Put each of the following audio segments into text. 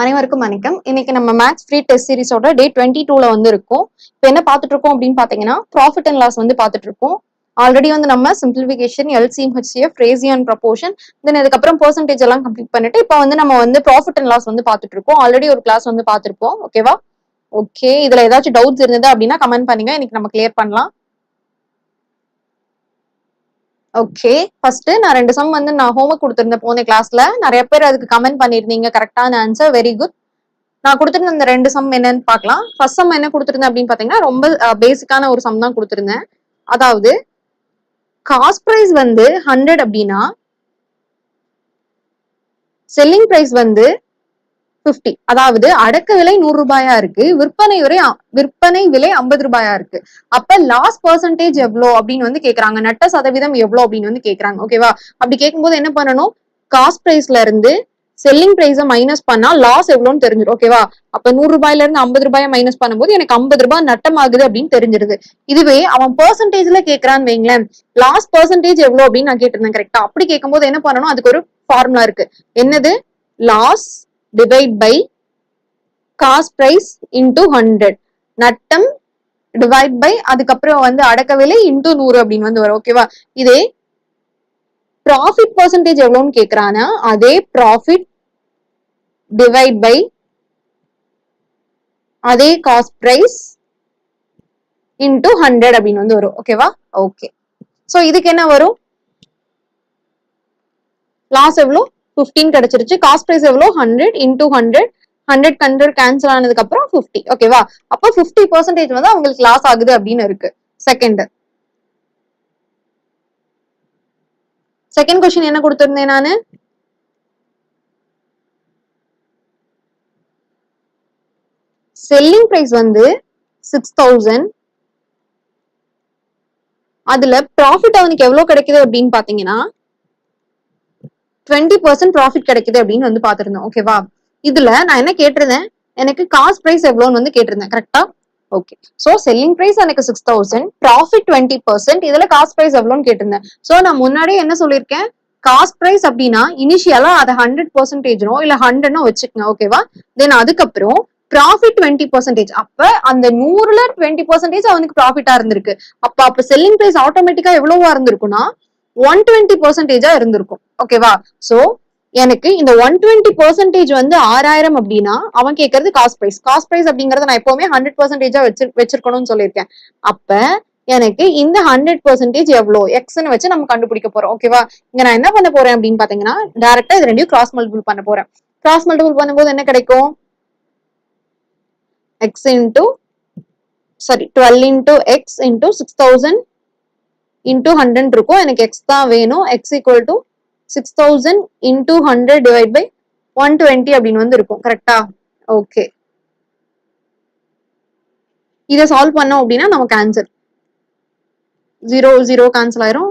அனைவருக்கும் வணக்கம். இன்னைக்கு நம்ம மேக்ஸ் ஃப்ரீ டெஸ்ட் சீரிஸோட டே டுவெண்ட்டி டூல வந்து இருக்கும் இப்போ என்ன பார்த்துட்டு இருக்கோம் அப்படின்னு பாத்தீங்கன்னா ப்ராஃபிட் அண்ட் லாஸ் வந்து பார்த்துட்டு இருக்கோம் ஆல்ரெடி வந்து நம்ம சிம்பிளிஃபிகேஷன் எல்சிஎம்ஹெச்சிஎஃப் ரேசியன் ப்ரப்போர்ஷன் தென் இதுக்கப்புறம் பெர்சன்டேஜ் எல்லாம் கம்ப்ளீட் பண்ணிட்டு இப்போ வந்து நம்ம வந்து ப்ராஃபிட் அண்ட் லாஸ் வந்து பார்த்துட்டு இருக்கோம் ஆல்ரெடி ஒரு கிளாஸ் வந்து பார்த்துருப்போம். ஓகேவா ஓகே இதுல ஏதாச்சும் டவுட்ஸ் இருந்தது அப்படின்னா கமெண்ட் பண்ணுங்க. இன்னைக்கு நம்ம கிளியர் பண்ணலாம். ஓகே ஃபர்ஸ்ட் நான் ரெண்டு சம் வந்து நான் ஹோம்ஒர்க் கொடுத்திருந்தேன் போன கிளாஸ்ல நிறைய பேர் அதுக்கு கமெண்ட் பண்ணிருந்தீங்க கரெக்டான ஆன்சர் வெரி குட் நான் கொடுத்துருந்த அந்த ரெண்டு சம் என்னன்னு பார்க்கலாம். ஃபர்ஸ்ட் சம் என்ன கொடுத்துருந்தேன் அப்படின்னு பாத்தீங்கன்னா ரொம்ப பேசிக்கான ஒரு சம் தான் கொடுத்துருந்தேன். அதாவது காஸ்ட் ப்ரைஸ் வந்து ஹண்ட்ரட் அப்படின்னா செல்லிங் ப்ரைஸ் வந்து 50 அதாவது அடக்க விலை நூறு ரூபாயா இருக்கு விற்பனை விலை விற்பனை விலை ஐம்பது ரூபாயா இருக்கு. அப்ப லாஸ் பர்சன்டேஜ் எவ்வளோ அப்படின்னு வந்து கேக்குறாங்க. நட்ட சதவீதம் எவ்வளோ அப்படின்னு வந்து கேக்குறாங்க. ஓகேவா அப்படி கேட்கும்போது என்ன பண்ணணும்? காஸ்ட் பிரைஸ்ல இருந்து செல்லிங் பிரைஸை மைனஸ் பண்ணா லாஸ் எவ்வளோன்னு தெரிஞ்சிடும் ஓகேவா அப்ப நூறு ரூபாயில இருந்து ஐம்பது ரூபாயை மைனஸ் பண்ணும்போது எனக்கு ஐம்பது ரூபாய் நட்டமாகுது அப்படின்னு தெரிஞ்சிருது. இதுவே அவன் பெர்சன்டேஜ்ல கேக்குறான்னு வைங்களேன். லாஸ் பர்சன்டேஜ் எவ்வளோ அப்படின்னு நான் கேட்டிருந்தேன். கரெக்டா அப்படி கேட்கும்போது என்ன பண்ணணும்? அதுக்கு ஒரு ஃபார்முலா இருக்கு. என்னது? Loss divide by cost price into hundred நட்டம் டிவைட் பை அதுக்கப்புறம் வந்து அடக்க விலை இன்டூ நூறு அப்படின்னு வந்து வரும். ஓகேவா இதே ப்ராஃபிட் பர்சன்டேஜ் எவ்வளோன்னு கேட்குறான்னா அதே ப்ராஃபிட் டிவைட் பை அதே காஸ்ட் ப்ரைஸ் இன்டூ ஹண்ட்ரட் அப்படின்னு வந்து வரும். ஓகேவா ஓகே ஸோ இதுக்கு என்ன வரும்? லாஸ் எவ்வளோ ஃபிஃப்டீன் கிடைச்சிருச்சு. காஸ்ட் ப்ரைஸ் எவ்வளோ? Hundred into hundred hundred hundred cancel ஆனதுக்கு அப்புறம் ஃபிஃப்டி ஓகேவா அப்போ ஃபிஃப்டி பர்சன்டேஜ் வந்து அவங்களுக்கு லாஸ் ஆகுது அப்படின்னு இருக்கு. செகண்ட் செகண்ட் கொஸ்டின் என்ன கொடுத்துருந்தேன் நானு? செல்லிங் ப்ரைஸ் வந்து சிக்ஸ் தௌசண்ட் அதுல ப்ராஃபிட் அவனுக்கு எவ்வளவு கிடைக்குது அப்படின்னு பாத்தீங்கன்னா டுவெண்ட்டி பர்சன்ட் ப்ராஃபிட் கிடைக்குது அப்படின்னு வந்து பாத்திருந்தோம் ஓகேவா இதுல நான் என்ன கேட்டிருந்தேன்? எனக்கு காஸ்ட் ப்ரைஸ் எவ்வளோன்னு வந்து கேட்டிருந்தேன். கரெக்டா ஓகே சோ செல்லிங் பிரைஸ் எனக்கு six thousand profit twenty percent இதுல காஸ்ட் பிரைஸ் எவ்வளோன்னு கேட்டிருந்தேன். சோ நான் முன்னாடியே என்ன சொல்லியிருக்கேன்? காஸ்ட் பிரைஸ் அப்படின்னா இனிஷியலா அதை ஹண்ட்ரட் பர்சன்டேஜ்னோ இல்ல ஹண்ட்ரட்னோ வச்சுக்கோங்க. ஓகேவா தென் அதுக்கப்புறம் ப்ராஃபிட் டுவெண்ட்டி பர்சன்டேஜ் அப்ப அந்த நூறுல டுவெண்ட்டி பர்சன்டேஜ் அவனுக்கு ப்ராஃபிட்டா இருந்திருக்கு. அப்ப அப்ப செல்லிங் பிரைஸ் ஆட்டோமேட்டிக்கா எவ்வளவா இருந்திருக்குன்னா ஒன் டுவெண்ட்டி பர்சன்டேஜா இருந்திருக்கும். ஓகேவா சோ எனக்கு இந்த ஒன் டுவெண்ட்டி பர்சன்டேஜ் வந்து ஆறாயிரம் அப்படின்னா அவன் கேட்கறது காஸ்ட் ப்ரைஸ் காஸ்ட் ப்ரைஸ் அப்படிங்கறத நான் எப்பவுமே ஹண்ட்ரட் பர்சன்டேஜா வச்சு வச்சிருக்கணும்னு சொல்லியிருக்கேன். அப்ப எனக்கு இந்த ஹண்ட்ரட் பர்சன்டேஜ் எவ்வளோ? எக்ஸ்ன்னு வச்சு நம்ம கண்டுபிடிக்க போறோம். ஓகேவா இங்க நான் என்ன பண்ண போறேன் அப்படின்னு பாத்தீங்கன்னா டேரக்டா இது ரெண்டையும் கிராஸ் மல்டிபிள் பண்ண போறேன். கிராஸ் மல்டிபிள் பண்ணும்போது என்ன கிடைக்கும்? X into sorry twelve into X into six thousand into hundred இருக்கும். எனக்கு எக்ஸ் தான் வேணும். X equal to six thousand into hundred divide by one twenty அப்படின்னு வந்து இருக்கும். கரெக்டா ஓகே இதை சால்வ் பண்ணோம் அப்படின்னா நமக்கு ஆன்சர் ஜீரோ ஜீரோ கேன்சல் ஆயிரும்.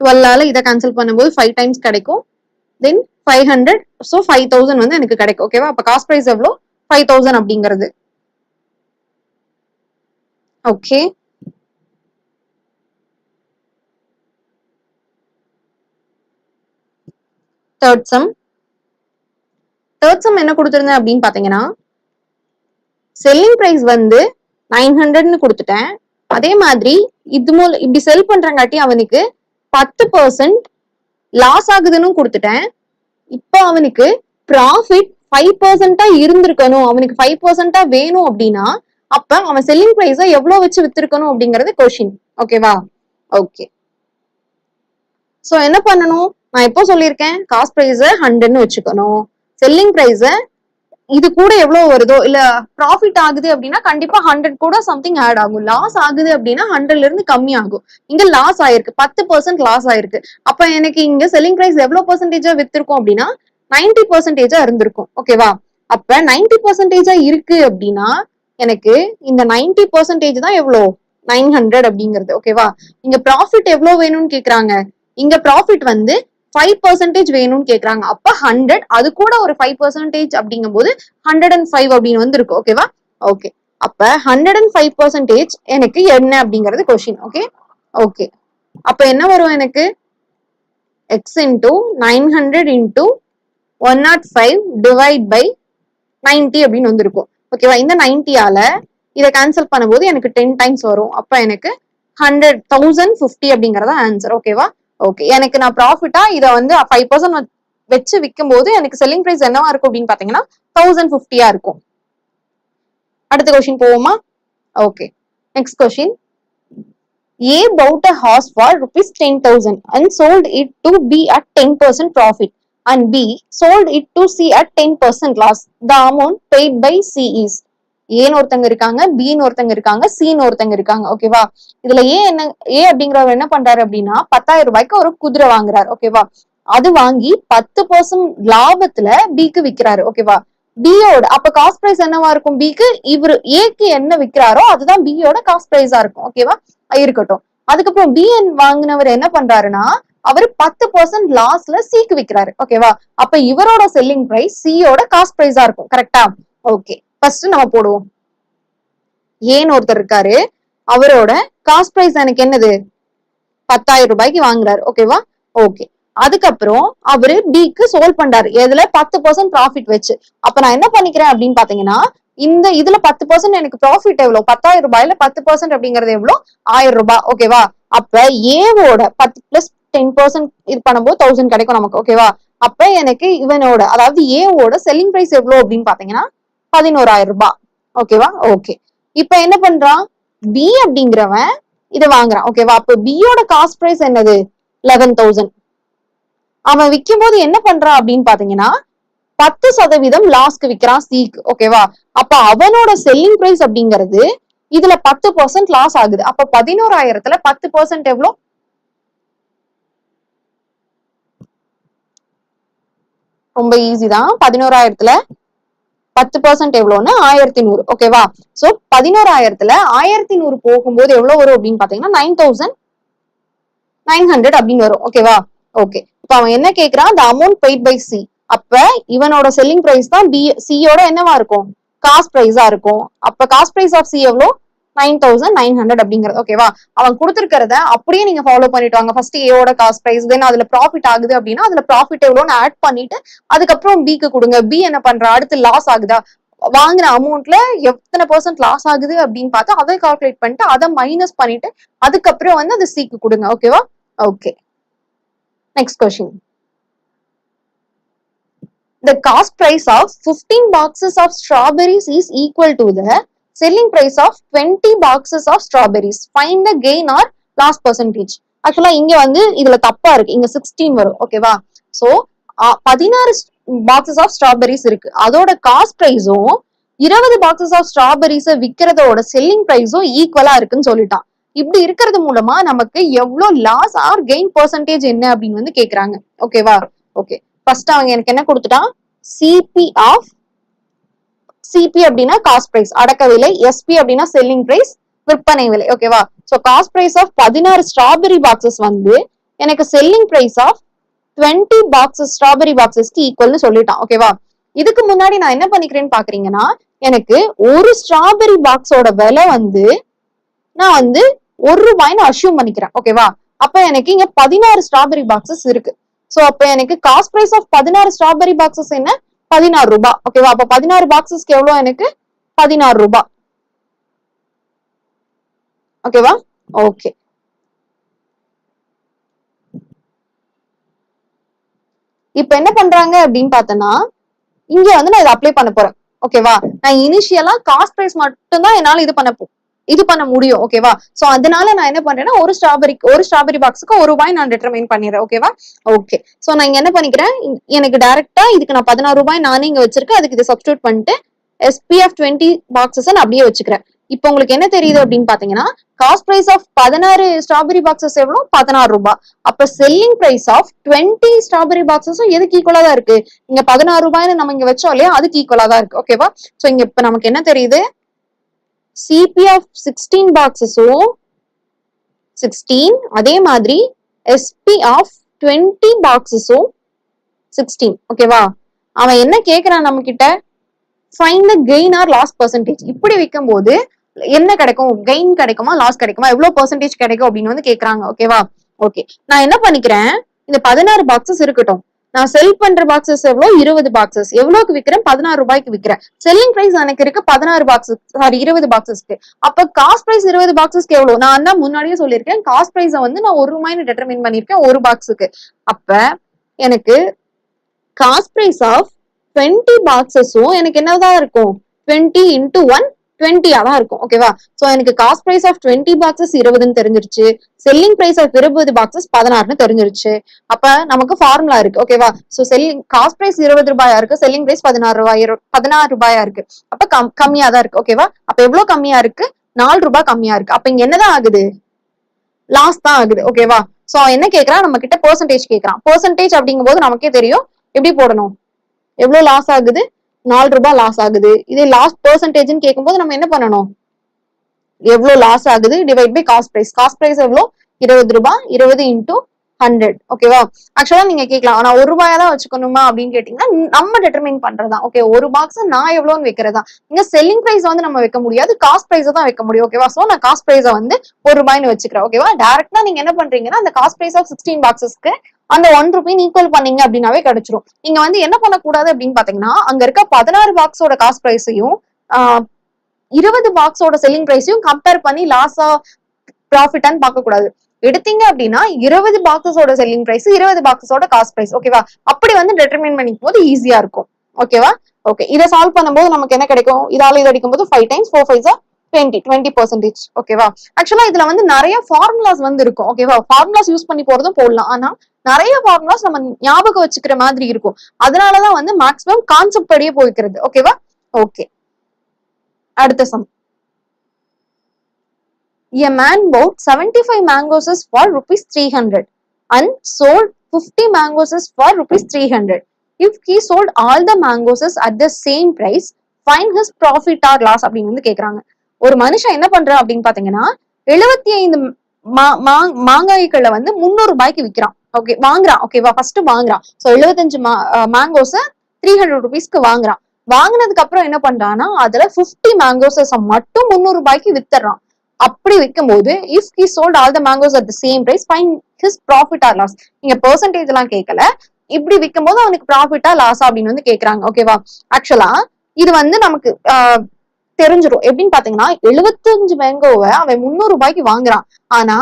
டுவெல்லால இதை கேன்சல் பண்ணும்போது ஃபைவ் டைம்ஸ் கிடைக்கும். Then five hundred so five thousand வந்து எனக்கு கிடைக்கும். ஓகேவா அப்போ காஸ்ட் ப்ரைஸ் எவ்வளோ? ஃபைவ் தௌசண்ட் அப்படிங்கிறது. Okay third sum third sum என்ன கொடுத்துருந்தேன் அப்படின்னு பாத்தீங்கன்னா செல்லிங் ப்ரைஸ் வந்து நைன் ஹண்ட்ரட்னு கொடுத்துட்டேன். அதே மாதிரி இது மூல இப்படி செல் பண்றங்காட்டி அவனுக்கு பத்து பர்சன்ட் லாஸ் ஆகுதுன்னு கொடுத்துட்டேன். இப்போ அவனுக்கு ப்ராஃபிட் ஃபைவ் பர்சன்டா இருந்திருக்கணும். அவனுக்கு ஃபைவ் பர்சன்டா வேணும் அப்படின்னா அப்ப அவன் செல்லிங் ப்ரைஸ எவ்வளவு வச்சு வித்திருக்கணும் அப்படிங்கறது கொஷின் ஓகேவா ஓகே சோ என்ன பண்ணணும்? நான் எப்போ சொல்லியிருக்கேன்? காஸ்ட் பிரைஸ ஹண்ட்ரட்னு வச்சுக்கணும். செல்லிங் பிரைஸ இது கூட எவ்வளவு வருதோ இல்ல ப்ராஃபிட் ஆகுது அப்படின்னா கண்டிப்பா ஹண்ட்ரட் கூட சம்திங் ஆட் ஆகும். லாஸ் ஆகுது அப்படின்னா ஹண்ட்ரட்ல இருந்து கம்மி ஆகும். இங்க லாஸ் ஆயிருக்கு. பத்து பர்சன்ட் லாஸ் ஆயிருக்கு. அப்ப எனக்கு இங்க செல்லிங் பிரைஸ் எவ்வளவு பர்சன்டேஜா வித்திருக்கும் அப்படின்னா நைன்டி பர்சன்டேஜா இருந்திருக்கும். ஓகேவா அப்ப நைன்டி பர்சன்டேஜா இருக்கு அப்படின்னா எனக்கு இந்த நைன்டி பர்சன்டேஜ் தான் எவ்வளோ? நைன் ஹண்ட்ரட் அப்படிங்கிறது. ஓகேவா இங்க ப்ராஃபிட் எவ்வளவு வேணும்னு கேக்குறாங்க. இங்க ப்ராஃபிட் வந்து ஃபைவ் பர்சன்டேஜ் வேணும்னு கேக்குறாங்க. அப்ப ஹண்ட்ரட் அது கூட ஒரு ஃபைவ் பர்சன்டேஜ் அப்படிங்கும் போது ஹண்ட்ரட் அண்ட் ஃபைவ் அப்படின்னு வந்து ஓகேவா ஓகே அப்ப ஹண்ட்ரட் அண்ட் ஃபைவ் பர்சன்டேஜ் எனக்கு என்ன அப்படிங்கிறது கொஸ்டின் ஓகே ஓகே அப்ப என்ன வரும் எனக்கு? X into nine hundred into one naught five divide by ninety அப்படின்னு வந்திருக்கும். ஓகேவா இந்த நைன்டியால இதை கேன்சல் பண்ணும்போது எனக்கு டென் டைம்ஸ் வரும். அப்ப எனக்கு ஹண்ட்ரட் தௌசண்ட் ஃபிஃப்டி அப்படிங்கறத ஆன்சர் ஓகேவா ஓகே எனக்கு நான் ப்ராஃபிட்டா இதை வந்து ஃபைவ் பர்சன்ட் வச்சு விற்கும் போது எனக்கு செல்லிங் ப்ரைஸ் என்னவா இருக்கும் அப்படின்னு பாத்தீங்கன்னா தௌசண்ட் ஃபிஃப்டியா இருக்கும். அடுத்த கொஸ்டின் போவோமா? Okay next question A bought a horse for rupees ten thousand and sold it to B at ten percent profit and B sold it to C at ten percent loss the amount paid by C is ஏன்னு ஒருத்தங்க இருக்காங்க பின்னு ஒருத்தங்க இருக்காங்க சின்னு ஒருத்தங்க இருக்காங்க ஓகேவா இதுல ஏ என்ன ஏ அப்படிங்கிறவர் என்ன பண்றாரு அப்படின்னா பத்தாயிரம் ரூபாய்க்கு ஒரு குதிரை வாங்குறாரு ஓகேவா அது வாங்கி பத்து பர்சன்ட் லாபத்துல பிக்கு விக்கிறாரு ஓகேவா பியோட அப்ப காஸ்ட் பிரைஸ் என்னவா இருக்கும் பிக்கு? இவரு ஏக்கு என்ன விக்கிறாரோ அதுதான் பியோட காஸ்ட் பிரைஸா இருக்கும் ஓகேவா இருக்கட்டும். அதுக்கப்புறம் பிஎன் வாங்கினவர் என்ன பண்றாருன்னா அவர் பத்து பர்சன்ட் லாஸ்ல சிக்கு விக்கிறாரு ஓகேவா அப்ப இவரோட செல்லிங் பிரைஸ் சியோட காஸ்ட் பிரைஸா இருக்கும் கரெக்டா ஓகே ஃபர்ஸ்ட் நம்ம போடுவோம். ஏன்னு ஒருத்தர் இருக்காரு? அவரோட காஸ்ட் பிரைஸ் எனக்கு என்னது? பத்தாயிரம் ரூபாய்க்கு வாங்குறாரு. ஓகேவா ஓகே அதுக்கப்புறம் அவரு பிக்கு சோல் பண்றாரு. எதுல? பத்து பர்சன்ட் ப்ராஃபிட் வச்சு. அப்ப நான் என்ன பண்ணிக்கிறேன் அப்படின்னு பாத்தீங்கன்னா இந்த இதுல பத்து பர்சன்ட் எனக்கு ப்ராஃபிட் எவ்வளவு? பத்தாயிரம் ரூபாயில பத்து பர்சன்ட் அப்படிங்கறது எவ்வளவு ஆயிரம் ரூபாய். ஓகேவா அப்ப ஏவோட பத்து பிளஸ் டென் பர்சன்ட் இது பண்ணும்போது தௌசண்ட் கிடைக்கும் நமக்கு. ஓகேவா அப்ப எனக்கு இவனோட அதாவது ஏவோட செல்லிங் பிரைஸ் எவ்வளவு அப்படின்னு பாத்தீங்கன்னா பதினோராயிரம் ரூபாய். ஓகேவா ஓகே இப்ப என்ன பண்றான்? பி அப்படிங்கிறவன் இதை வாங்குறான். ஓகேவா அப்ப பியோட காஸ்ட் பிரைஸ் என்னது? லெவன் தௌசண்ட் அவன் விற்கும் போது என்ன பண்றான் அப்படின்னு பாத்தீங்கன்னா பத்து சதவீதம் லாஸ்க்கு விற்கிறான் சீக் ஓகேவா அப்ப அவனோட செல்லிங் பிரைஸ் அப்படிங்கிறது இதுல பத்து பர்சன்ட் லாஸ் ஆகுது. அப்ப பதினோராயிரத்துல பத்து பர்சன்ட் எவ்வளோ? ரொம்ப ஈஸி தான். பதினோராயிரத்துல பத்து பர்சன்ட் எவ்வளோன்னு ஆயிரத்தி நூறு ஓகேவா சோ பதினோராயிரத்துல ஆயிரத்தி நூறு போகும்போது எவ்வளவு வரும் அப்படின்னு பாத்தீங்கன்னா நைன் தௌசண்ட் நைன் ஹண்ட்ரட் அப்படின்னு வரும் ஓகேவா ஓகே இப்ப அவன் என்ன கேக்குறான்? அந்த அமௌண்ட் பெய்ட் பை சி அப்ப இவனோட செல்லிங் பிரைஸ் தான் பி சியோட என்னவா இருக்கும்? காஸ்ட் பிரைஸா இருக்கும். அப்ப காஸ்ட் பிரைஸ் ஆஃப் சி எவ்வளோ? நைன் தௌசண்ட் நைன் ஹண்ட்ரட் அப்படிங்கிறது ஓகேவா அவன் கொடுத்துருக்கிறத அப்படியே நீங்க ஃபாலோ பண்ணிட்டு வாங்க. ஃபர்ஸ்ட் ஏவோட காஸ்ட் பிரைஸ் தென் அதுல ப்ராஃபிட் ஆகுது அப்படின்னா அதுல ப்ராஃபிட் எவ்வளோன்னு ஆட் பண்ணிட்டு அதுக்கப்புறம் பிக்கு கொடுங்க. பி என்ன பண்ற? அடுத்து லாஸ் ஆகுதா? வாங்கின அமௌண்ட்ல எத்தனை பர்சன்ட் லாஸ் ஆகுது அப்படின்னு பார்த்து அதை கால்குலேட் பண்ணிட்டு அதை மைனஸ் பண்ணிட்டு அதுக்கப்புறம் வந்து அது சிக்கு கொடுங்க. ஓகேவா okay next question the cost price of 15 boxes of strawberries is equal to the selling price of twenty boxes of strawberries find the gain or lost percentage ஆக்சுவலா இங்க வந்து இதுல தப்பா இருக்கு. இங்க 16 வரும். ஓகேவா சோ பதினாறு பாக்ஸஸ் ஆஃப் ஸ்ட்ராபெரிஸ் இருக்கு. அதோட காஸ்ட் ப்ரைஸும் இருபது பாக்ஸஸ் ஆஃப் ஸ்ட்ராபெரிஸ விக்கிறதோட செல்லிங் பிரைஸும் ஈக்குவலா இருக்குன்னு சொல்லிட்டான். இப்படி இருக்கிறது மூலமா நமக்கு எவ்வளவு லாஸ் ஆர் கெயின் பர்சன்டேஜ் என்ன அப்படின்னு வந்து கேக்குறாங்க. ஓகேவா ஓகே ஃபர்ஸ்ட் அவங்க எனக்கு என்ன கொடுத்துட்டான்? சிபி ஆஃப் சிபி அப்படின்னா காஸ்ட் பிரைஸ் அடக்க விலை எஸ்பி அப்படின்னா செல்லிங் பிரைஸ் விற்பனை விலை ஓகேவா சோ காஸ்ட் பிரைஸ் ஆஃப் பதினாறு ஸ்ட்ராபெரி பாக்ஸஸ் வந்து எனக்கு selling price of twenty boxes strawberry பாக்ஸஸ்க்கு ஈக்குவல்னு சொல்லிட்டான் ஓகேவா இதுக்கு முன்னாடி நான் என்ன பண்ணிக்கிறேன்னு பாக்குறீங்கன்னா எனக்கு ஒரு ஸ்ட்ராபெரி பாக்ஸோட விலை வந்து நான் வந்து ஒரு ரூபாய்னு அஷ்யூம் பண்ணிக்கிறேன் ஓகேவா அப்ப எனக்கு இங்க பதினாறு ஸ்ட்ராபெரி பாக்ஸஸ் இருக்கு. சோ அப்ப எனக்கு காஸ்ட் பிரைஸ் ஆஃப் பதினாறு ஸ்ட்ராபெரி பாக்ஸஸ் என்ன? பதினாறு ரூபாய் ஓகேவா அப்ப பதினாறு பாக்ஸஸ்க்கு எவ்வளவு எனக்கு? பதினாறு ரூபாய் ஓகேவா ஓகே இப்ப என்ன பண்றாங்க அப்படின்னு பார்த்தோன்னா இங்க வந்து நான் இதை அப்ளை பண்ண போறேன். ஓகேவா நான் இனிஷியலா காஸ்ட் பிரைஸ் மட்டும் தான் என்னால இது பண்ண இது பண்ண முடியும் ஓகேவா சோ அதனால நான் என்ன பண்றேன்னா ஒரு ஸ்ட்ராபெரி ஒரு ஸ்ட்ராபெரி பாக்ஸுக்கு ஒரு ரூபாய் நான் டிட்டர்மைன் பண்ணிடுறேன் ஓகேவா ஓகே சோ நான் இங்க என்ன பண்ணிக்கிறேன் எனக்கு டைரக்டா இதுக்கு நான் பதினாறு ரூபாய் நானே இங்க வச்சிருக்கேன் அதுக்கு இதை சப்ஸ்டியூட் பண்ணிட்டு எஸ்பிஎஃப் டுவெண்ட்டி பாக்ஸஸ் நான் அப்படியே வச்சுக்கிறேன். இப்போ உங்களுக்கு என்ன தெரியுது அப்படின்னு பாத்தீங்கன்னா காஸ்ட் பிரைஸ் ஆஃப் பதினாறு ஸ்ட்ராபெரி பாக்ஸஸ் எவ்வளவு பதினாறு ரூபாய். அப்ப selling price of twenty strawberry பாக்ஸஸும் எதுக்கு ஈக்குவலா தான் இருக்கு? இங்க பதினாறு ரூபாய்னு நம்ம இங்க வச்சோம் இல்லையா அதுக்கு ஈக்குவலா தான் இருக்கு ஓகேவா சோ இங்க இப்ப நமக்கு என்ன தெரியுது? சிபி ஆஃப் சிக்ஸ்டீன் பாக்ஸஸும் சிக்ஸ்டீன் அதே மாதிரி எஸ்பி ஆஃப் டுவெண்ட்டி பாக்ஸஸும் சிக்ஸ்டீன் ஓகேவா அவன் என்ன கேக்குறான் நம்ம கிட்ட find the gain or loss percentage இப்படி விற்கும் போது என்ன கிடைக்கும்? கெயின் கிடைக்குமா? லாஸ் கிடைக்குமா? எவ்வளவு பர்சன்டேஜ் கிடைக்கும் அப்படின்னு வந்து கேக்குறாங்க. ஓகேவா ஓகே நான் என்ன பண்ணிக்கிறேன்? இந்த பதினாறு பாக்ஸஸ் இருக்கட்டும். நான் செல் பண்ற பாக்ஸஸ் எவ்வளவு இருபது பாக்ஸஸ் எவ்வளவுக்கு விக்கிறேன்? பதினாறு ரூபாய்க்கு விக்கிறேன். செல்லிங் பிரைஸ் எனக்கு இருக்கு பதினாறு பாக்ஸஸ் சாரி இருபது பாக்ஸஸ்க்கு அப்ப காஸ்ட் பிரைஸ் இருபது பாக்ஸஸ்க்கு எவ்வளவு நான் தான் முன்னாடியே சொல்லியிருக்கேன் காஸ்ட் பிரைஸ வந்து நான் ஒரு ரூபாய்னு டெட்டர்மின் பண்ணிருக்கேன் ஒரு பாக்ஸுக்கு அப்ப எனக்கு காஸ்ட் பிரைஸ் ஆஃப் டுவெண்ட்டி பாக்ஸஸும் எனக்கு என்னதான் இருக்கும்? டுவெண்ட்டி இன்டூ ஒன் டுவெண்ட்டியா தான் இருக்கும் ஓகேவா சோ எனக்கு cost price of twenty boxes இருபதுன்னு தெரிஞ்சிருச்சு. செல்லிங் பிரைஸ் ஆஃப் இருபது பாக்ஸஸ் பதினாறுன்னு தெரிஞ்சிருச்சு. அப்ப நமக்கு ஃபார்முலா இருக்கு ஓகேவா சோ செல்லிங் காஸ்ட் பிரைஸ் இருபது ரூபாயா இருக்கு செல்லிங் பிரைஸ் பதினாறு ரூபாய் பதினாறு ரூபாயா இருக்கு. அப்ப கம் கம்மியா தான் இருக்கு ஓகேவா அப்ப எவ்வளவு கம்மியா இருக்கு? நாலு ரூபாய் கம்மியா இருக்கு. அப்ப இங்க என்னதான் ஆகுது? லாஸ் தான் ஆகுது ஓகேவா சோ என்ன கேக்குறான்? நம்ம கிட்ட பெர்சன்டேஜ் கேக்குறான். பெர்சன்டேஜ் அப்படிங்கும்போது நமக்கே தெரியும் எப்படி போடணும்? எவ்வளவு லாஸ் ஆகுது? நாலு ரூபாய் லாஸ் ஆகுது. இதே லாஸ் பெர்சன்டேஜ்னு கேட்கும்போது நம்ம என்ன பண்ணணும்? எவ்வளவு லாஸ் ஆகுது? Divide by cost price cost price எவ்வளவு இருபது ரூபாய் இருபது இன்டூ ஹண்ட்ரட் ஓகேவா ஆக்சுவலா நீங்க கேட்கலாம் ஆனா ஒரு ரூபாயா தான் வச்சுக்கணுமா அப்படின்னு கேட்டீங்கன்னா நம்ம டிட்டர்மின் பண்றதா ஓகே ஒரு பாக்ஸ் நான் எவ்வளவுன்னு வைக்கிறதா நீங்க செல்லிங் பிரைஸ் வந்து நம்ம வைக்க முடியாது. காஸ்ட் பிரைஸ் தான் வைக்க முடியும். ஓகேவா சோ நான் காஸ்ட் பிரைஸ வந்து ஒரு ரூபாய்னு வச்சுக்கிறேன். ஓகேவா டேரக்டா நீங்க என்ன பண்றீங்கன்னா அந்த காஸ்ட் பிரைஸ் ஆஃப் சிக்ஸ்டீன் பாக்ஸஸ்க்கு அந்த ஒன் ருபின் ஈக்குவல் பண்ணீங்க அப்படின்னாவே கிடைச்சிரும். நீங்க வந்து என்ன பண்ணக்கூடாது அப்படின்னு பாத்தீங்கன்னா அங்க இருக்க பதினாறு பாக்ஸோட காஸ்ட் பிரைஸையும் இருபது பாக்ஸோட செல்லிங் பிரைஸையும் கம்பேர் பண்ணி லாஸா ப்ராஃபிட்டான்னு பார்க்கக்கூடாது. எடுத்தீங்க அப்படின்னா இருபது பாக்ஸஸோட செல்லிங் பிரைஸ் இருபது பாக்ஸஸோட காஸ்ட் பிரைஸ் ஓகேவா அப்படி வந்து டெட்டர்மின் பண்ணிக்கும் போது ஈஸியா இருக்கும். ஓகேவா ஓகே இதை சால்வ் பண்ணும்போது நமக்கு என்ன கிடைக்கும்? இதால இது அடிக்கும் போது five times four five twenty twenty percentage ஓகேவா ஆக்சுவலா இதுல வந்து நிறைய ஃபார்முலாஸ் வந்து இருக்கும். ஓகேவா ஃபார்முலாஸ் யூஸ் பண்ணி போறதும் போடலாம். ஆனா நிறைய ஃபார்முலாஸ் நம்ம ஞாபகம் வச்சுக்கிற மாதிரி இருக்கும். அதனாலதான் வந்து மேக்ஸிமம் கான்செப்ட் படியே போய்க்கிறது. ஓகேவா ஓகே அடுத்த sum A man bought 75 mangoes for rupees 300 and sold 50 mangoes for rupees 300. If he sold all the mangoes at the same price, find his profit or loss அப்படின்னு வந்து கேக்குறாங்க. ஒரு மனுஷன் என்ன பண்றான் அப்படின்னு பாத்தீங்கன்னா எழுபத்தி ஐந்து மாங்காய்களை வந்து முந்நூறு ரூபாய்க்கு விக்கிறான். ஓகே வாங்குறான். ஓகேவா ஃபர்ஸ்ட் வாங்குறான். சோ எழுபத்தஞ்சு மேங்கோஸ த்ரீ ஹண்ட்ரட் ருபீஸ்க்கு வாங்குறான். வாங்கினதுக்கு அப்புறம் என்ன பண்றான்னா அதுல பிப்டி மேங்கோஸஸ் மட்டும் முந்நூறு ரூபாய்க்கு வித்துறான் அப்படி விற்கும்போது if he sold all the mangoes at the same price find his profit or loss நீங்க பெர்சன்டேஜ் எல்லாம் கேட்கல இப்படி விற்கும் போது அவனுக்கு ப்ராஃபிட்டா லாஸா அப்படின்னு வந்து கேக்குறாங்க. ஓகேவா ஆக்சுவலா இது வந்து நமக்கு தெரிஞ்சிடும் எப்படின்னு பாத்தீங்கன்னா எழுபத்தஞ்சு மேங்கோவை அவன் முந்நூறு ரூபாய்க்கு வாங்குறான். ஆனா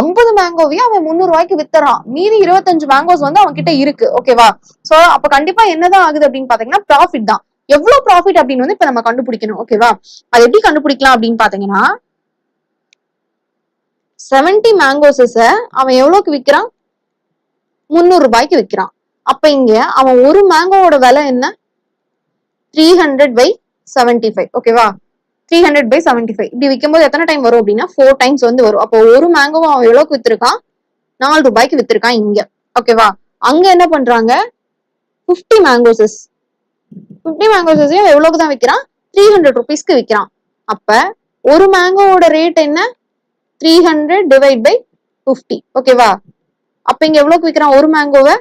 ஐம்பது மேங்கோவையும் அவன் முந்நூறு ரூபாய்க்கு வித்துறான். மீதி இருபத்தஞ்சு மேங்கோஸ் வந்து அவன் கிட்ட இருக்கு ஓகேவா சோ அப்ப கண்டிப்பா என்னதான் ஆகுது அப்படின்னு பாத்தீங்கன்னா ப்ராஃபிட் தான். எவ்வளவு ப்ராஃபிட் அப்படின்னு வந்து இப்ப நம்ம கண்டுபிடிக்கணும். ஓகேவா அது எப்படி கண்டுபிடிக்கலாம் அப்படின்னு பாத்தீங்கன்னா செவன்டி மேங்கோசஸ அவன் எவ்வளோக்கு விற்கிறான் முந்நூறு ரூபாய்க்கு விற்கிறான் அப்ப இங்க அவன் ஒரு மேங்கோவோட விலை என்ன? Three hundred by seventy five ஓகேவா three hundred by seventy five இப்படி விற்கும்போது எத்தனை டைம் வரும் அப்படின்னா ஃபோர் டைம்ஸ் வந்து வரும். அப்போ ஒரு மேங்கோவும் அவன் எவ்வளோக்கு வித்திருக்கான்? நாலு ரூபாய்க்கு வித்திருக்கான் இங்க ஓகேவா அங்க என்ன பண்றாங்க? ஃபிஃப்டி மேங்கோசஸ் ஃபிஃப்டி மேங்கோசஸையும் எவ்வளவுக்கு தான் விற்கிறான் த்ரீ ஹண்ட்ரட் ருபீஸ்க்கு விற்கிறான் அப்ப ஒரு மேங்கோவோட ரேட் என்ன? Three hundred divide by fifty ஓகேவா அப்ப இங்க எவ்வளவுக்கு விற்கிறான் ஒரு மேங்கோவை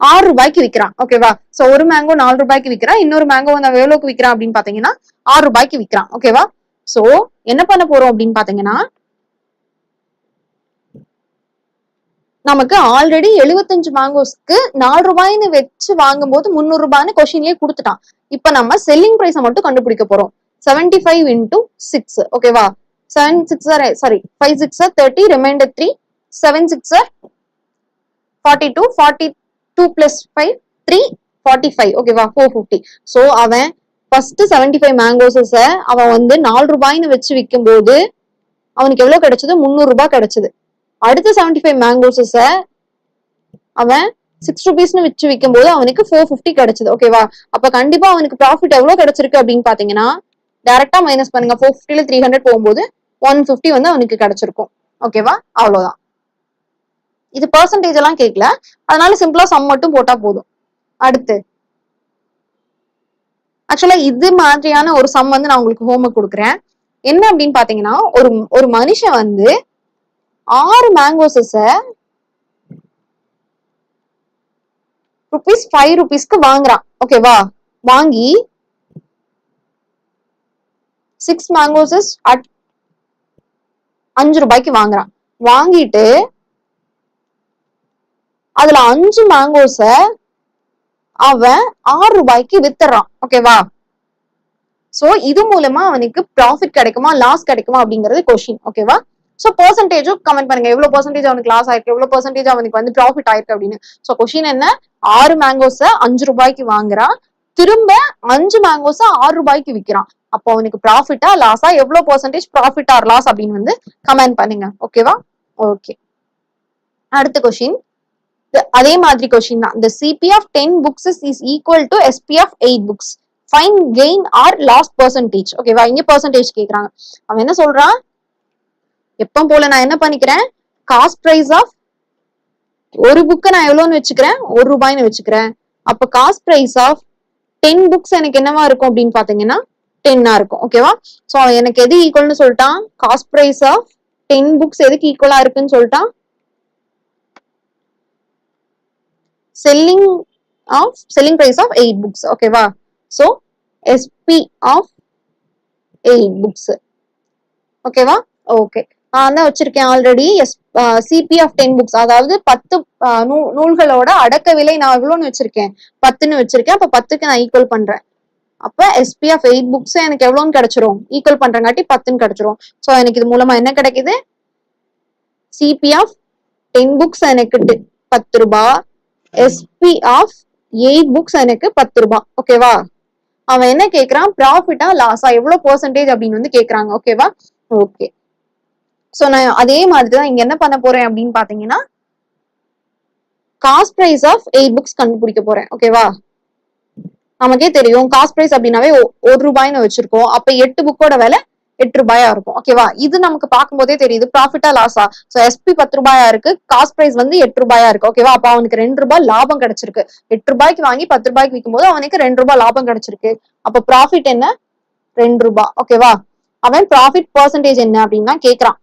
ஆறு ரூபாய்க்கு விற்கிறான் ஓகேவா சோ ஒரு மேங்கோ நாலு ரூபாய்க்கு விற்கிறான் இன்னொரு மேங்கோ வந்து அவன் எவ்வளவுக்கு விற்கிறான் அப்படின்னு பாத்தீங்கன்னா ஆறு ரூபாய்க்கு விற்கிறான் ஓகேவா சோ என்ன பண்ண போறோம் அப்படின்னு பாத்தீங்கன்னா நமக்கு ஆல்ரெடி எழுபத்தஞ்சு மேங்கோஸ்க்கு நாலு ரூபாய்னு வச்சு வாங்கும் போது முந்நூறு ரூபாய்னு கொஸ்டின்லயே கொடுத்துட்டான். இப்ப நம்ம செல்லிங் பிரைஸை மட்டும் கண்டுபிடிக்க போறோம். செவன்டி ஃபைவ் இன்டூ சிக்ஸ் ஓகேவா seven six sorry five six thirty remainder three seven six forty two forty two plus five three forty five ஓகேவா ஃபோர் ஃபிஃப்டி ஸோ அவன் ஃபர்ஸ்ட் செவன்டி ஃபைவ் மேங்கோஸஸ அவன் வந்து நாலு ரூபாய்னு வச்சு விற்கும் போது அவனுக்கு எவ்வளோ கிடைச்சது? முந்நூறு ரூபாய் கிடைச்சது. அடுத்த செவன்டி ஃபைவ் மேங்கோஸஸ அவன் சிக்ஸ் ருபீஸ்னு வச்சு விற்கும் போது அவனுக்கு ஃபோர் ஃபிஃப்டி கிடைச்சது. ஓகேவா அப்ப கண்டிப்பா அவனுக்கு ப்ராஃபிட் எவ்வளோ கிடைச்சிருக்கு அப்படின்னு பாத்தீங்கன்னா டைரக்டா மைனஸ் பண்ணுங்க. ஃபோர் ஃபிஃப்டில த்ரீ ஹண்ட்ரட் போகும்போது ஒன் ஃபிஃப்டி வந்து அவனுக்கு கிடைச்சிருக்கும். ஓகேவா அவ்வளவுதான். இது பர்சன்டேஜ் எல்லாம் கேட்கல அதனால சிம்பிளா சம் மட்டும் போட்டா போதும். அடுத்து. ஆக்சுவலா இது மாதிரியான ஒரு சம் வந்து நான் உங்களுக்கு ஹோம்ஒர்க் கொடுக்குறேன். என்ன அப்படின்னு பாத்தீங்கன்னா ஒரு ஒரு மனுஷன் வந்து ஆறு மேங்கோசஸ ருபீஸ் ஃபைவ் ருபீஸ்க்கு வாங்குறான். ஓகேவா வாங்கி சிக்ஸ் மேங்கோசஸ் அட் அஞ்சு ரூபாய்க்கு வாங்குறான். வாங்கிட்டு அதுல அஞ்சு மேங்கோஸ அவன் ஆறு ரூபாய்க்கு வித்துறான். ஓகேவா சோ இது மூலமா அவனுக்கு ப்ராஃபிட் கிடைக்குமா லாஸ் கிடைக்குமா அப்படிங்கறது கொஸ்டின் ஓகேவா சோ பெர்சன்டேஜும் கமெண்ட் பண்ணுங்க. எவ்வளவு பெர்சன்டேஜ் அவனுக்கு லாஸ் ஆயிருக்கு? எவ்வளவு பெர்சன்டேஜ் அவனுக்கு வந்து ப்ராஃபிட் ஆயிருக்கு அப்படின்னு. சோ கொஸ்டின் என்ன? ஆறு மேங்கோஸ அஞ்சு ரூபாய்க்கு வாங்குறான். திரும்ப அஞ்சு மேங்கோஸ ஆறு ரூபாய்க்கு விக்கிறான். அப்போ உனக்கு ப்ராஃபிட்டா லாஸா எவ்வளவு பர்சன்டேஜ் ப்ராஃபிட் ஆர் லாஸ் அப்படின்னு வந்து கமெண்ட் பண்ணுங்க. ஓகேவா ஓகே அடுத்த கொஷின் அதே மாதிரி கொஷின் தான். The cp of 10 books is equal to sp of 8 books. Find gain or loss percentage ஓகேவா இங்க பர்சன்டேஜ் கேக்குறாங்க. அவன் என்ன சொல்றான்? எப்போ போல நான் என்ன பண்ணிக்கிறேன்? காஸ்ட் ப்ரைஸ் ஆஃப் ஒரு புக்கை நான் எவ்வளோன்னு வச்சுக்கிறேன்? ஒரு ரூபாய்னு வச்சுக்கிறேன். அப்போ cost price of ten books எனக்கு என்னவா இருக்கும் அப்படின்னு பாத்தீங்கன்னா டென்னா இருக்கும் ஓகேவா சோ எனக்கு எது ஈக்குவல்னு சொல்லிட்டான். Cost price of ten books எதுக்கு ஈக்குவலா இருக்குன்னு சொல்லிட்டான். Selling of selling price of eight books ஓகேவா so SP of eight books ஓகேவா ஓகே நான் தான் வச்சிருக்கேன் already S CP of ten books அதாவது பத்து uh, நூல்களோட அடக்க விலை நான் எவ்வளோன்னு வச்சிருக்கேன். பத்துன்னு வச்சிருக்கேன். அப்ப பத்துக்கு நான் ஈக்குவல் பண்றேன். அப்ப எஸ்பி ஆஃப் எயிட் புக்ஸ் எனக்கு எவ்வளோன்னு கிடைச்சிரும். ஈக்குவல் பண்றங்காட்டி பத்துன்னு கிடைச்சிரும். ஸோ எனக்கு இது மூலமா என்ன கிடைக்குது? சிபி ஆஃப் டென் புக்ஸ் எனக்கு பத்து ரூபா. எஸ்பி ஆஃப் எயிட் புக்ஸ் எனக்கு பத்து ரூபா. ஓகேவா அவன் என்ன கேக்குறான்? ப்ராஃபிட்டா லாஸா எவ்வளவு பெர்சன்டேஜ் அப்படின்னு வந்து கேக்குறாங்க. ஓகேவா ஓகே ஸோ நான் அதே மாதிரி தான் இங்க என்ன பண்ண போறேன் அப்படின்னு பாத்தீங்கன்னா cost price of eight books கண்டுபிடிக்க போறேன். ஓகேவா நமக்கே தெரியும். காஸ்ட் பிரைஸ் அப்படின்னாவே ஒரு ரூபாய்னு வச்சிருக்கோம். அப்ப எட்டு புக்கோட விலை எட்டு ரூபாயா இருக்கும். ஓகேவா இது நமக்கு பார்க்கும்போதே தெரியுது. ப்ராஃபிட்டா லாஸா சோ எஸ்பி பத்து ரூபாயா இருக்கு. காஸ்ட் பிரைஸ் வந்து எட்டு ரூபாயா இருக்கு. ஓகேவா அப்ப அவனுக்கு ரெண்டு ரூபாய் லாபம் கிடைச்சிருக்கு. எட்டு ரூபாய்க்கு வாங்கி பத்து ரூபாய்க்கு விற்கும் போது அவனுக்கு ரெண்டு ரூபாய் லாபம் கிடைச்சிருக்கு. அப்ப ப்ராஃபிட் என்ன? ரெண்டு ரூபாய். ஓகேவா அவன் ப்ராஃபிட் பர்சன்டேஜ் என்ன அப்படின்னு தான் கேக்குறான்.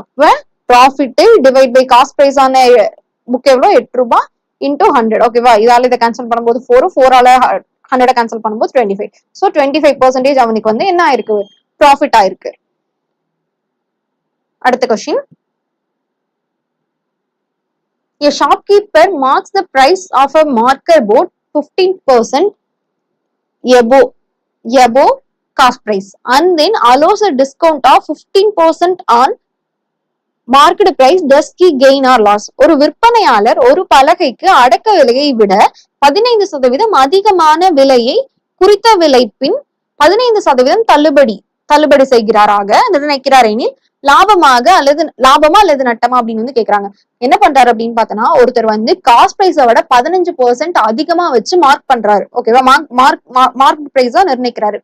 அப்ப profit divide by cost price ஆன புக் எவ்வளோ? எட்டு ரூபாய். இன்டூ ஹண்ட்ரட் ஓகேவா இதால இதை கேன்சல் பண்ணும்போது ஃபோர் ஃபோரால ஹண்ட்ரட் கேன்சல் பண்ணும்போது twenty five so twenty five percentage அவனுக்கு வந்து என்ன ஆயிருக்கு? ப்ராஃபிட் ஆயிருக்கு. அடுத்த question A shopkeeper marks the price of a marker board 15% above, above cost price. And then allows a discount of 15% on market price does he gain or loss ஒரு விற்பனையாளர் ஒரு பலகைக்கு அடக்க விலையை விட பதினைந்து சதவீதம் அதிகமான விலையை குறித்த விலைப்பின் பதினைந்து சதவீதம் தள்ளுபடி தள்ளுபடி செய்கிறாராக நிர்ணயிக்கிறார் எனில் லாபமாக அல்லது லாபமா அல்லது நட்டமா அப்படின்னு வந்து கேக்குறாங்க. என்ன பண்றாரு அப்படின்னு பார்த்தோன்னா ஒருத்தர் வந்து காஸ்ட் பிரைஸை விட பதினஞ்சு பெர்சென்ட் அதிகமா வச்சு மார்க் பண்றாரு. ஓகேவா மார்க் மார்க் மார்க் பிரைஸா நிர்ணயிக்கிறாரு.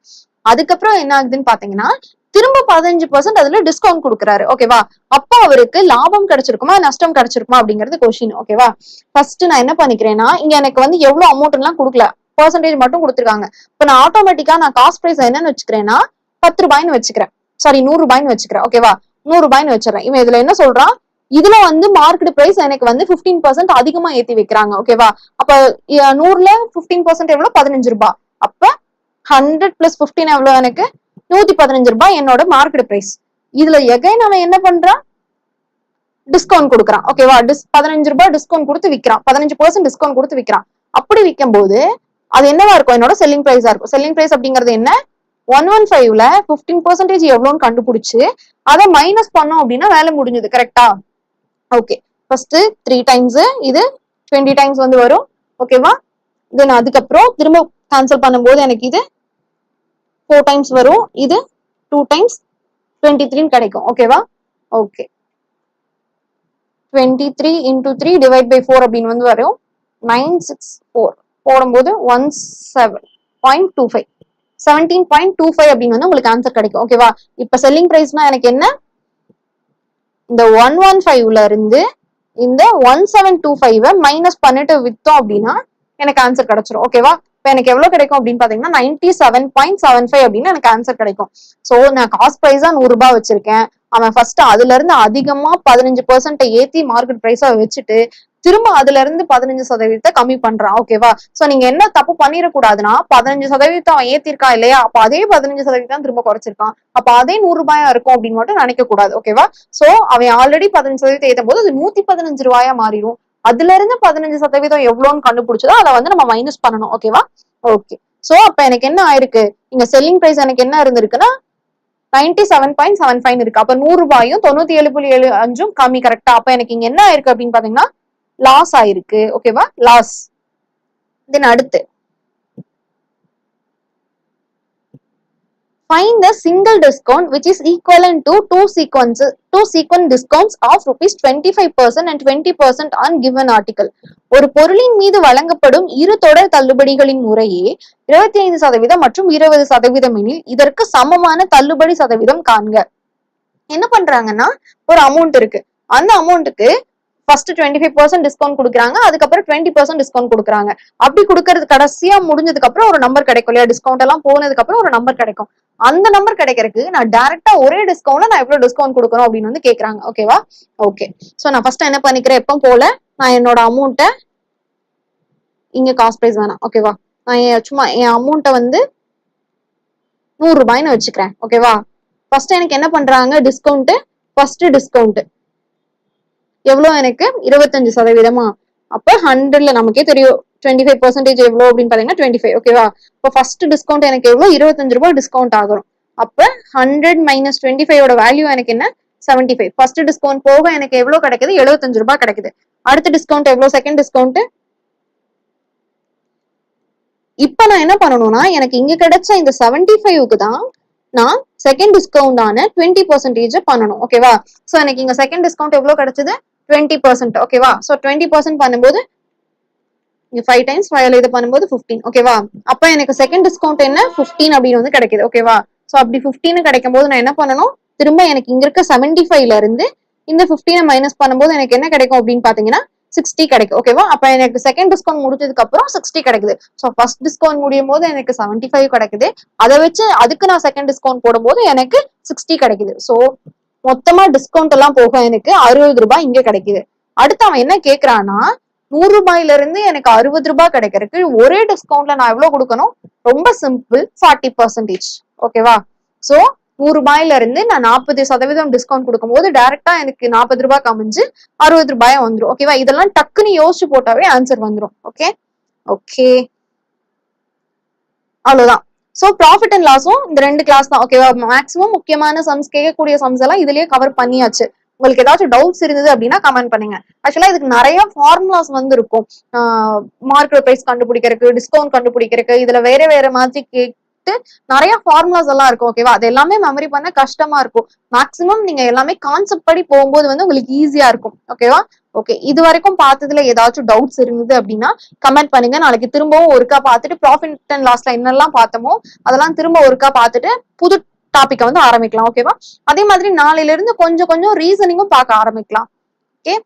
அதுக்கப்புறம் என்ன ஆகுதுன்னு பாத்தீங்கன்னா திரும்ப பதினஞ்சு பர்சன்ட் அதுல டிஸ்கவுண்ட் கொடுக்குறாரு. ஓகேவா அப்போ அவருக்கு லாபம் கிடைச்சிருக்குமா? நஷ்டம் கிடைச்சிருக்குமா? அப்படிங்கிறது கொஸ்டின் ஓகேவா ஃபர்ஸ்ட் நான் என்ன பண்ணிக்கிறேன்னா இங்க எனக்கு வந்து எவ்வளவு அமௌண்ட் எல்லாம் கொடுக்கல. பர்சன்டேஜ் மட்டும் கொடுத்துருக்காங்க. இப்ப நான் ஆட்டோமேட்டிக்கா நான் காஸ்ட் பிரைஸ் என்னன்னு வச்சுக்கிறேன்னா பத்து ரூபாய்னு வச்சுக்கிறேன். சாரி நூறு ரூபாய்னு வச்சுக்கிறேன். ஓகேவா நூறு ரூபாய்னு வச்சிடறேன். இவன் இதுல என்ன சொல்றான்? இதுல வந்து மார்க்கெட் பிரைஸ் எனக்கு வந்து 15% பர்சன்ட் அதிகமா ஏத்தி வைக்கிறாங்க. ஓகேவா அப்ப நூறுல 15% பர்சன்ட் எவ்வளவு? பதினஞ்சு ரூபாய். அப்ப ஹண்ட்ரட் பிளஸ் 15 எவ்வளவு எனக்கு? நூத்தி பதினஞ்சு ரூபாய் என்னோட மார்க்கெட் பிரைஸ் இதுல எகைன் அவன் என்ன பண்றான்? டிஸ்கவுண்ட் கொடுக்குறான். ஓகேவா டிஸ் பதினஞ்சு ரூபாய் டிஸ்கவுண்ட் கொடுத்து விற்கிறான் பதினஞ்சு பர்சன்ட் டிஸ்கவுண்ட் கொடுத்து விற்கிறான் அப்படி விற்கும் போது அது என்னவா இருக்கும்? என்னோட செல்லிங் பிரைஸா இருக்கும். செல்லிங் பிரைஸ் அப்படிங்கிறது என்ன? ஒன் ஒன் ஃபைவ்ல பிப்டீன் பர்சன்டேஜ் எவ்வளோன்னு கண்டுபிடிச்சு அதை மைனஸ் பண்ணோம் அப்படின்னா வேலை முடிஞ்சது. கரெக்டா ஓகே ஃபர்ஸ்ட் த்ரீ டைம்ஸ் இது டுவெண்ட்டி டைம்ஸ் வந்து வரும். ஓகேவா தென் அதுக்கப்புறம் திரும்ப கேன்சல் பண்ணும்போது எனக்கு இது ஃபோர் டைம்ஸ் வரும். இது டூ டைம்ஸ் டுவெண்ட்டி த்ரீன்னு கிடைக்கும். ஓகேவா okay twenty three into three divide by four அப்படின்னு வந்து வரும். நைன் சிக்ஸ் ஃபோர் போடும்போது one seven point two five seventeen point two five அப்படின்னு வந்து உங்களுக்கு ஆன்சர் கிடைக்கும். ஓகேவா இப்ப செல்லிங் ப்ரைஸ்னா எனக்கு என்ன? இந்த ஒன் ஒன் ஃபைவ்ல இருந்து இந்த one seven two five minus பண்ணிட்டு வித்தோம் அப்படின்னா எனக்கு ஆன்சர் கிடைச்சிரும். ஓகேவா இப்போ எனக்கு எவ்வளவு கிடைக்கும் அப்படின்னு பாத்தீங்கன்னா ninety seven point seven five அப்படின்னு எனக்கு ஆன்சர் கிடைக்கும். சோ நான் காஸ்ட் ப்ரைஸா நூறு ரூபாய் வச்சிருக்கேன். அவன் ஃபர்ஸ்ட் அதுல இருந்து அதிகமா பதினஞ்சு பர்சன்ட் ஏத்தி மார்க்கெட் ப்ரைஸா வச்சுட்டு திரும்ப அதுல இருந்து பதினஞ்சு சதவீதத்தை கம்மி பண்றான். ஓகேவா சோ நீங்க என்ன தப்பு பண்ணிடக்கூடாதுன்னா பதினஞ்சு சதவீதம் அவன் ஏத்திருக்கான் இல்லையா? அப்ப அதே பதினஞ்சு சதவீதம் திரும்ப குறைச்சிருக்கான். அப்ப அதே நூறு ரூபாயா இருக்கும் அப்படின்னு மட்டும் நினைக்க கூடாது ஓகேவா சோ அவன் ஆல்ரெடி பதினஞ்சு சதவீதம் ஏத்தும் போது அது நூத்தி பதினஞ்சு ரூபாயா மாறிடும். அதுல இருந்து பதினஞ்சு சதவீதம் எவ்வளோன்னு கண்டுபிடிச்சதோ அதை வந்து நம்ம மைனஸ் பண்ணணும் ஓகேவா ஓகே சோ அப்ப எனக்கு என்ன ஆயிருக்கு? இங்க செல்லிங் பிரைஸ் எனக்கு என்ன இருந்திருக்குன்னா ninety seven point seven five இருக்கு. அப்ப நூறு ரூபாயும் தொண்ணூத்தி ஏழு புள்ளி ஏழு அஞ்சும் கம்மி கரெக்டா அப்ப எனக்கு இங்க என்ன ஆயிருக்கு அப்படின்னு பாத்தீங்கன்னா லாஸ் ஆயிருக்கு ஓகேவா லாஸ் தென் அடுத்து. Find the single discount which is equivalent to two sequences two sequence discounts of rupees 25% and 20% on given article. ஒரு பொருளின் மீது வழங்கப்படும் இரு தொடர் தள்ளுபடிகளின் முறையே இருபத்தி ஐந்து சதவீதம் மற்றும் இருபது சதவீதம் எனில் இதற்கு சமமான தள்ளுபடி சதவீதம் காண்க. என்ன பண்றாங்கன்னா ஒரு அமௌண்ட் இருக்கு. அந்த அமௌண்ட்டுக்கு first twenty five percent discount கொடுக்குறாங்க அதுக்கப்புறம் டுவெண்ட்டி பர்சன்ட் டிஸ்கவுண்ட் கொடுக்குறாங்க. அப்படி கொடுக்கறது கடைசியா முடிஞ்சதுக்கு அப்புறம் ஒரு நம்பர் கிடைக்கும் இல்லையா? டிஸ்கவுண்ட் எல்லாம் போனதுக்கு அப்புறம் ஒரு நம்பர் கிடைக்கும். அந்த நம்பர் கிடைக்கிறதுக்கு நான் டைரக்டா ஒரே டிஸ்கவுண்ட்ல நான் எவ்வளவு டிஸ்கவுண்ட் கொடுக்கணும் அப்படின்னு வந்து கேக்குறாங்க. ஓகேவா ஓகே சோ நான் ஃபர்ஸ்ட் என்ன பண்ணிக்கிறேன்? எப்போ போல நான் என்னோட அமௌண்ட்டை இங்க காஸ்ட் பிரைஸ் வேணாம் ஓகேவா நான் என் சும்மா என் அமௌண்ட்டை வந்து நூறு ரூபாய்னு வச்சுக்கிறேன். ஓகேவா ஃபர்ஸ்ட் எனக்கு என்ன பண்றாங்க? டிஸ்கவுண்ட் ஃபர்ஸ்ட் டிஸ்கவுண்ட் எவ்வளோ எனக்கு? இருபத்தஞ்சு சதவீதமா? அப்ப ஹண்ட்ரட்ல நமக்கே தெரியும் டுவெண்ட்டி ஃபைவ் பர்சன்டேஜ் எவ்வளோ அப்படின்னு பாத்தீங்கன்னா டுவெண்ட்டி ஃபைவ் ஓகேவா இப்போ ஃபர்ஸ்ட் டிஸ்கவுண்ட் எனக்கு எவ்வளோ? இருபத்தஞ்சு ரூபாய் டிஸ்கவுண்ட் ஆகும். அப்ப ஹண்ட்ரட் மைனஸ் டுவெண்ட்டி ஃபைவோட வேல்யூ எனக்கு என்ன? செவன்டி ஃபைவ் ஃபர்ஸ்ட் டிஸ்கவுண்ட் போக எனக்கு எவ்வளோ கிடைக்குது? எழுபத்தஞ்சு ரூபாய் கிடைக்குது. அடுத்த டிஸ்கவுண்ட் எவ்வளோ? செகண்ட் டிஸ்கவுண்ட் இப்ப நான் என்ன பண்ணணும்னா எனக்கு இங்க கிடைச்ச இந்த செவன்டி ஃபைவ்க்கு தான் நான் செகண்ட் டிஸ்கவுண்ட் ஆன டுவெண்ட்டி பர்சன்டேஜ் பண்ணணும் ஓகேவா சோ எனக்கு இங்க செகண்ட் டிஸ்கவுண்ட் எவ்வளவு கிடைச்சது? டுவெண்ட்டி பர்சன்ட் ஓகேவா சோ டுவெண்ட்டி பர்சன்ட் பண்ணும்போது இங்க ஃபைவ் டைம்ஸ் ஃபைவ்ல இது பண்ணும்போது ஃபிஃப்டீன் ஓகேவா அப்ப எனக்கு செகண்ட் டிஸ்கவுண்ட் என்ன? ஃபிஃப்டீன் அப்படின்னு வந்து கிடைக்குது ஓகேவா சோ அப்படி ஃபிஃப்டீன் கிடைக்கும் போது நான் என்ன பண்ணணும்? திரும்ப எனக்கு இங்க இருக்க செவன்டி ஃபைவ்ல இருந்து இந்த ஃபிஃப்டீனை மைனஸ் பண்ணும்போது எனக்கு என்ன கிடைக்கும் அப்படின்னு பாத்தீங்கன்னா சிக்ஸ்டி கிடைக்கும் ஓகேவா அப்ப எனக்கு செகண்ட் டிஸ்கவுண்ட் முடிச்சதுக்கு அப்புறம் சிக்ஸ்டி கிடைக்குது. ஸோ ஃபர்ஸ்ட் டிஸ்கவுண்ட் முடியும் போது எனக்கு செவன்டி ஃபைவ் கிடைக்குது. அதை வச்சு அதுக்கு நான் செகண்ட் டிஸ்கவுண்ட் போடும்போது எனக்கு சிக்ஸ்டி கிடைக்குது. ஸோ மொத்தமா டிஸ்கவுண்ட் எல்லாம் போக எனக்கு அறுபது ரூபாய் இங்க கிடைக்குது. அடுத்து அவன் என்ன கேக்குறான்னா நூறு ரூபாயில இருந்து எனக்கு அறுபது ரூபாய் கிடைக்கிறதுக்கு ஒரே டிஸ்கவுண்ட்ல நான் எவ்வளவு கொடுக்கணும்? ரொம்ப சிம்பிள் ஃபார்ட்டி பர்சன்டேஜ் ஓகேவா சோ நூறு ரூபாயில இருந்து நான் நாற்பது சதவீதம் டிஸ்கவுண்ட் கொடுக்கும்போது டைரக்டா எனக்கு நாற்பது ரூபாய் கமிஞ்சு அறுபது ரூபாய் வந்துடும் ஓகேவா இதெல்லாம் டக்குன்னு யோசிச்சு போட்டாவே ஆன்சர் வந்துடும் ஓகே ஓகே அவ்வளவுதான். ஸோ ப்ராஃபிட் அண்ட் லாஸும் இந்த ரெண்டு கிளாஸ் தான். ஓகேவா மேக்ஸிமம் முக்கியமான சம்ஸ் கேட்கக்கூடிய சம்ஸ் எல்லாம் இதுலயே கவர் பண்ணியாச்சு. உங்களுக்கு ஏதாச்சும் டவுட்ஸ் இருந்தது அப்படின்னா கமெண்ட் பண்ணுங்க. ஆக்சுவலா இதுக்கு நிறைய ஃபார்முலாஸ் வந்து இருக்கும். மார்க்கெட் பிரைஸ் கண்டுபிடிக்கிறதுக்கு டிஸ்கவுண்ட் கண்டுபிடிக்கிறதுக்கு இதுல வேற வேற மாதிரி கேட்டு நிறைய ஃபார்முலாஸ் எல்லாம் இருக்கும். ஓகேவா அது எல்லாமே மெமரி பண்ண கஷ்டமா இருக்கும். மேக்சிமம் நீங்க எல்லாமே கான்செப்ட் படி போகும்போது வந்து உங்களுக்கு ஈஸியா இருக்கும். ஓகேவா ஓகே இது வரைக்கும் பார்த்ததுல ஏதாச்சும் டவுட்ஸ் இருந்தது அப்படின்னா கமெண்ட் பண்ணுங்க. நாளைக்கு திரும்பவும் ஒருக்கா பார்த்துட்டு ப்ராஃபிட் அண்ட் லாஸ்ல என்னெல்லாம் பார்த்தோமோ அதெல்லாம் திரும்ப ஒருக்கா பார்த்துட்டு புது டாபிக்கை வந்து ஆரம்பிக்கலாம் ஓகேவா அதே மாதிரி நாளையில இருந்து கொஞ்சம் கொஞ்சம் ரீசனிங்கும் பார்க்க ஆரம்பிக்கலாம்.